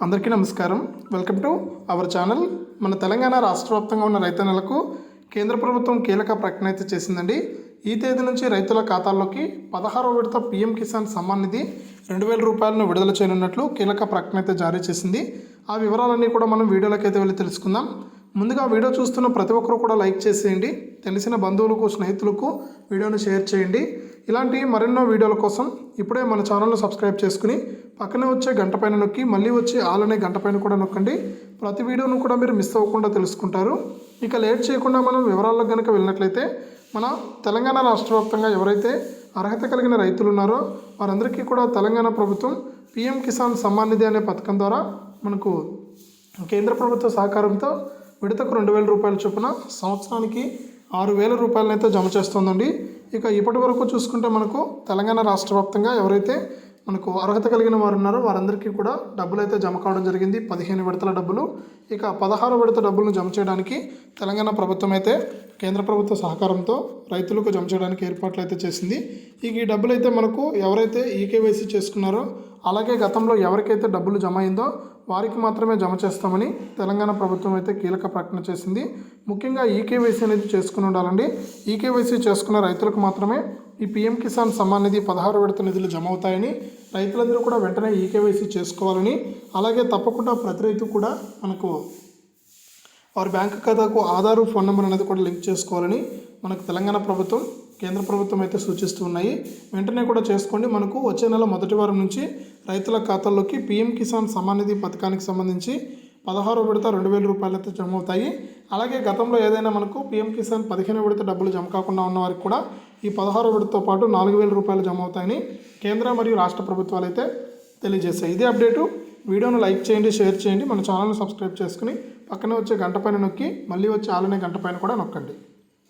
అందరికీ నమస్కారం. Welcome to our channel. మన తెలంగాణ రాష్ట్ర వ్యాప్తంగా ఉన్న రైతన్నలకు కేంద్ర ప్రభుత్వం కీలక ప్రకటన అయితే చేసిందండి. ఈ తేదీ నుంచి రైతుల ఖాతాల్లోకి పదహారవ విడత పీఎం కిసాన్ సమ్మాన్ నిధి రెండు వేల రూపాయలను విడుదల చేయనున్నట్లు కీలక ప్రకటన అయితే జారీ చేసింది. ఆ వివరాలన్నీ కూడా మనం వీడియోలోకి అయితే వెళ్ళి తెలుసుకుందాం. ముందుగా వీడియో చూస్తున్న ప్రతి ఒక్కరు కూడా లైక్ చేసేయండి. తెలిసిన బంధువులకు స్నేహితులకు వీడియోను షేర్ చేయండి. ఇలాంటి మరెన్నో వీడియోల కోసం ఇప్పుడే మన ఛానల్ను సబ్స్క్రైబ్ చేసుకుని పక్కనే వచ్చే గంట పైన నొక్కి మళ్ళీ వచ్చే ఆలనే గంట పైన కూడా నొక్కండి. ప్రతి వీడియోను కూడా మీరు మిస్ అవ్వకుండా తెలుసుకుంటారు. ఇక లేట్ చేయకుండా మనం వివరాల్లో కనుక వెళ్ళినట్లయితే మన తెలంగాణ రాష్ట్ర వ్యాప్తంగా ఎవరైతే అర్హత కలిగిన రైతులు ఉన్నారో వారందరికీ కూడా తెలంగాణ ప్రభుత్వం పీఎం కిసాన్ సమ్మాన్ నిధి అనే పథకం ద్వారా మనకు కేంద్ర ప్రభుత్వ సహకారంతో విడతకు రెండు వేల రూపాయల చొప్పున సంవత్సరానికి ఆరు వేల రూపాయలనైతే జమ చేస్తోందండి. ఇక ఇప్పటి వరకు చూసుకుంటే మనకు తెలంగాణ రాష్ట్ర వ్యాప్తంగా ఎవరైతే మనకు అర్హత కలిగిన వారు ఉన్నారో వారందరికీ కూడా డబ్బులు అయితే జమ కావడం జరిగింది. పదిహేను విడతల డబ్బులు. ఇక పదహారు విడత డబ్బులను జమ చేయడానికి తెలంగాణ ప్రభుత్వం అయితే కేంద్ర ప్రభుత్వ సహకారంతో రైతులకు జమ చేయడానికి ఏర్పాట్లు అయితే చేసింది. ఇక ఈ డబ్బులు అయితే మనకు ఎవరైతే ఈకేవైసీ చేసుకున్నారో అలాగే గతంలో ఎవరికైతే డబ్బులు జమ అయిందో వారికి మాత్రమే జమ చేస్తామని తెలంగాణ ప్రభుత్వం అయితే కీలక ప్రకటన చేసింది. ముఖ్యంగా ఈకేవైసీ అనేది చేసుకుని ఉండాలండి. ఈకేవైసీ చేసుకున్న రైతులకు మాత్రమే ఈ పీఎం కిసాన్ సమ్మాన్ నిధి పదహారు విడత నిధులు జమ అవుతాయని రైతులందరూ కూడా వెంటనే ఈకేవైసీ చేసుకోవాలని అలాగే తప్పకుండా ప్రతి రైతు కూడా మనకు వారి బ్యాంక్ ఖాతాకు ఆధారు ఫోన్ నెంబర్ అనేది కూడా లింక్ చేసుకోవాలని మనకు తెలంగాణ ప్రభుత్వం కేంద్ర ప్రభుత్వం అయితే సూచిస్తూ ఉన్నాయి. వెంటనే కూడా చేసుకోండి. మనకు వచ్చే నెల మొదటి వారం నుంచి రైతుల ఖాతాల్లోకి పీఎం కిసాన్ సమానిధి నిధి పథకానికి సంబంధించి పదహారో విడత రెండు వేల రూపాయలు అయితే జమ అవుతాయి అలాగే గతంలో ఏదైనా మనకు పీఎం కిసాన్ పదిహేను విడత డబ్బులు జమ కాకుండా ఉన్న వారికి కూడా ఈ పదహారు విడతతో పాటు నాలుగు వేల రూపాయలు జమ అవుతాయని కేంద్ర మరియు రాష్ట్ర ప్రభుత్వాలు అయితే తెలియజేస్తాయి ఇదే అప్డేటు. వీడియోను లైక్ చేయండి షేర్ చేయండి. మన ఛానల్ని సబ్స్క్రైబ్ చేసుకుని పక్కనే వచ్చే గంట పైన నొక్కి మళ్ళీ వచ్చే ఆలనే గంట పైన కూడా నొక్కండి.